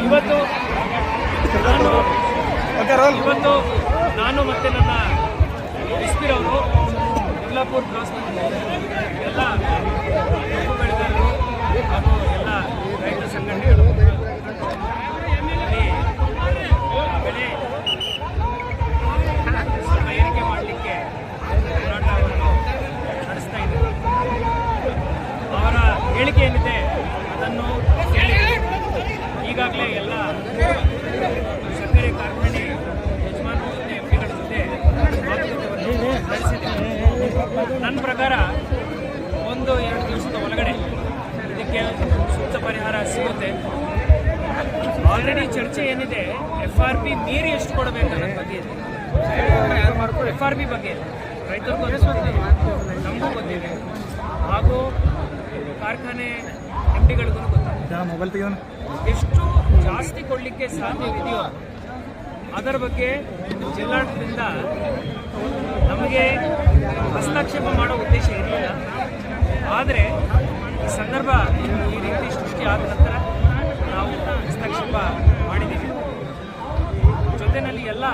ಇವತ್ತು ನಾನು ಇವತ್ತು ನಾನು ಮತ್ತೆ ನನ್ನ ಇಸ್ಪಿರವರು ಯಲ್ಲಾಪುರ್ ಕ್ರಾಸ್ ಎಲ್ಲ ಬೆಳೆದವರು ಹಾಗೂ ಎಲ್ಲ ರೈತ ಸಂಘಟನೆಗಳು ಬೆಳೆ ಸ್ವಲ್ಪ ಏರಿಕೆ ಮಾಡಲಿಕ್ಕೆ ಹೋರಾಟವನ್ನು ನಡೆಸ್ತಾ ಇದ್ದಾರೆ ಅವರ ಹೇಳಿಕೆ ಏನಿದೆ ಅದನ್ನು ಈಗಾಗಲೇ ಎಲ್ಲ ಸಕ್ಕರೆ ಕಾರ್ಖಾನೆ ಯಜಮಾನರು ನನ್ನ ಪ್ರಕಾರ ಒಂದು, ಎರಡು ದಿವಸದ ಒಳಗಡೆ ಇದಕ್ಕೆ ಸೂಕ್ತ ಪರಿಹಾರ ಸಿಗುತ್ತೆ. ಆಲ್ರೆಡಿ ಚರ್ಚೆ ಏನಿದೆ ಎಫ್ ಆರ್ ಪಿ ಮೀರಿ ಎಷ್ಟು ಕೊಡಬೇಕು ಅನ್ನೋದ್ರ ಬಗ್ಗೆ ಇದೆ. ಎಫ್ ಆರ್ ಪಿ ಬಗ್ಗೆ ರೈತರಿಗೂ ನಮಗೂ ಗೊತ್ತಿದೆ. ಹಾಗೂ ಕಾರ್ಖಾನೆ ಎಂ ಡಿಗಳಿಗೂ ಗೊತ್ತಿದೆ ಮೊಬೈಲ್ ಎಷ್ಟು ಜಾಸ್ತಿ ಕೊಡಲಿಕ್ಕೆ ಸಾಧ್ಯವಿದೆಯೋ ಅದರ ಬಗ್ಗೆ ಜಿಲ್ಲಾಡಳಿತದಿಂದ ನಮಗೆ ಹಸ್ತಕ್ಷೇಪ ಮಾಡೋ ಉದ್ದೇಶ ಇರಲಿಲ್ಲ. ಆದರೆ ಈ ಸಂದರ್ಭ ಈ ರೀತಿ ಸೃಷ್ಟಿ ಆದ ನಂತರ ನಾವು ಹಸ್ತಕ್ಷೇಪ ಮಾಡಿದ್ದೀವಿ. ಜೊತೆಯಲ್ಲಿ ಎಲ್ಲ